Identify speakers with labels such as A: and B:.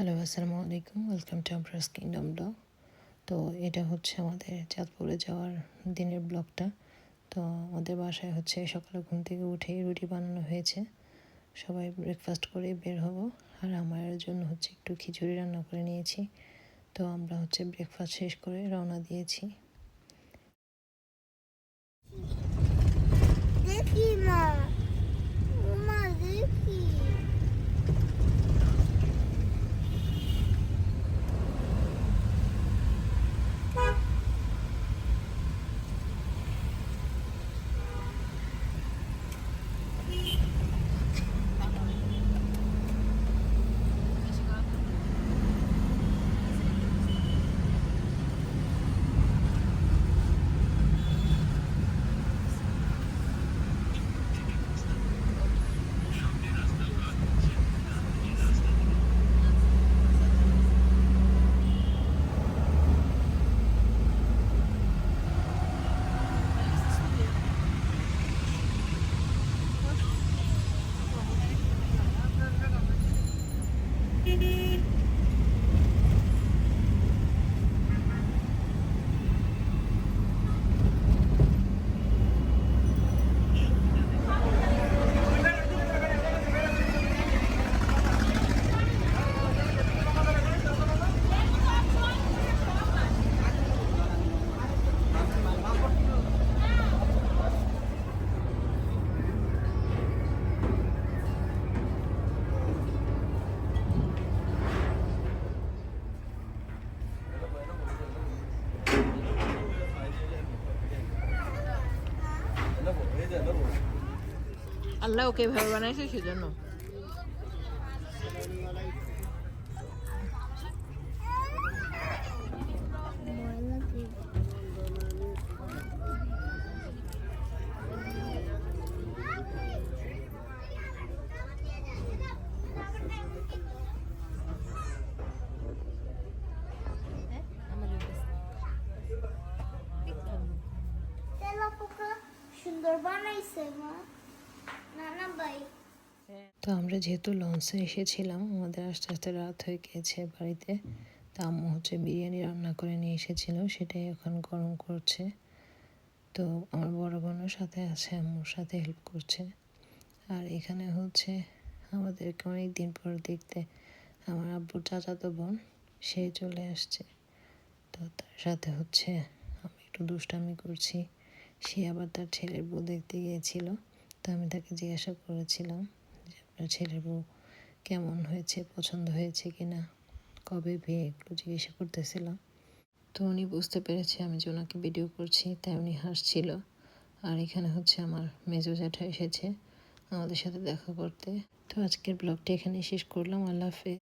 A: Hello আসসালামু আলাইকুম welcome to আব্রাস কিংডম ব্লগ তো এটা হচ্ছে আমাদের চাঁদপুরে যাওয়ার দিনের ব্লগটা। তো আমাদের বাসায় হচ্ছে সকালে ঘুম থেকে উঠেই রুটি বানানো হয়েছে। সবাই ব্রেকফাস্ট করে বের হব। আর আমার জন্য হচ্ছে একটু খিচুড়ি রান্না করে নিয়েছি। তো আমরা হচ্ছে ব্রেকফাস্ট শেষ করে রওনা দিয়েছি।
B: Thank you.
C: আল্লাহ ওকে ভাবে বানাইছে সেজন্য।
B: সুন্দর বানাইছে মা।
A: তো আমরা যেহেতু লঞ্চে এসেছিলাম, আমাদের আস্তে আস্তে রাত হয়ে গিয়েছে বাড়িতে। তা আম্মু হচ্ছে বিরিয়ানি রান্না করে নিয়ে এসেছিল, সেটাই এখন গরম করছে। তো আমার বড় বোনও সাথে আছে, আম্মুর সাথে হেল্প করছে। আর এখানে হচ্ছে আমাদেরকে অনেক দিন পর দেখতে আমার আব্বুর চাচাতো বোন, সে চলে আসছে। তো তার সাথে হচ্ছে আমি একটু দুষ্টামি করছি, সে আবার তার ছেলের বউ দেখতে গিয়েছিল। তো আমি তাকে জিজ্ঞাসা করেছিলাম যে, আপনার ছেলের বউ কেমন হয়েছে? পছন্দ হয়েছে কি না কবে বিয়ে? একটু জিজ্ঞাসা করতেছিলাম। তো উনি বুঝতে পেরেছে আমি যে ওনাকে ভিডিও করছি, তাই উনি হাসছিল। আর এখানে হচ্ছে আমার মেজো জ্যাঠা এসেছে আমাদের সাথে দেখা করতে। তো আজকের ব্লগটি এখানে শেষ করলাম। আল্লাহ হাফেজ।